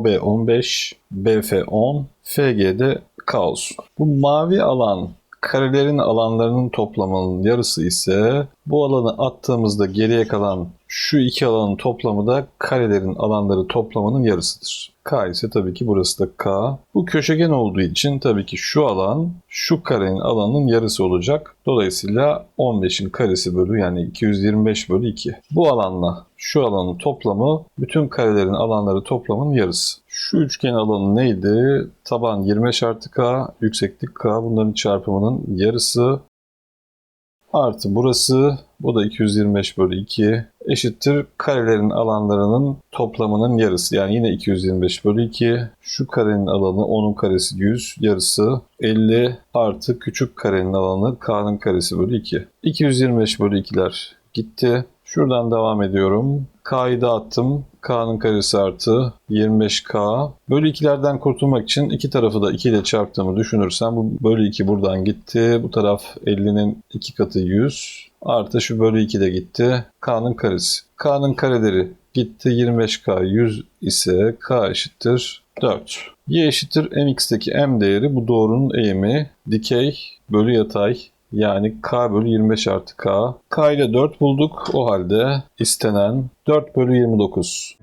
OB 15, BF 10, FG'de K olsun. Bu mavi alan karelerin alanlarının toplamının yarısı ise bu alanı attığımızda geriye kalan şu iki alanın toplamı da karelerin alanları toplamının yarısıdır. K ise tabii ki burası da K. Bu köşegen olduğu için tabii ki şu alan şu karenin alanının yarısı olacak. Dolayısıyla 15'in karesi bölü yani 225 bölü 2. Bu alanla şu alanın toplamı bütün karelerin alanları toplamının yarısı. Şu üçgen alanı neydi? Taban 25 artı K, yükseklik K. Bunların çarpımının yarısı artı burası bu da 225 bölü 2 eşittir karelerin alanlarının toplamının yarısı. Yani yine 225 bölü 2. Şu karenin alanı 10'un karesi 100 yarısı 50 artı küçük karenin alanı k'nın karesi bölü 2. 225 bölü 2'ler gitti. Şuradan devam ediyorum. K'yı dağıttım. K'nın karesi artı 25K. Bölü 2'lerden kurtulmak için iki tarafı da 2 ile çarptığımı düşünürsem bu bölü 2 buradan gitti. Bu taraf 50'nin 2 katı 100. Artı şu bölü 2 de gitti. K'nın karesi. K'nın kareleri gitti. 25K 100 ise K eşittir 4. Y eşittir mx'teki m değeri bu doğrunun eğimi dikey bölü yatay yani k bölü 25 artı k. k ile 4 bulduk. O halde istenen 4 bölü 29.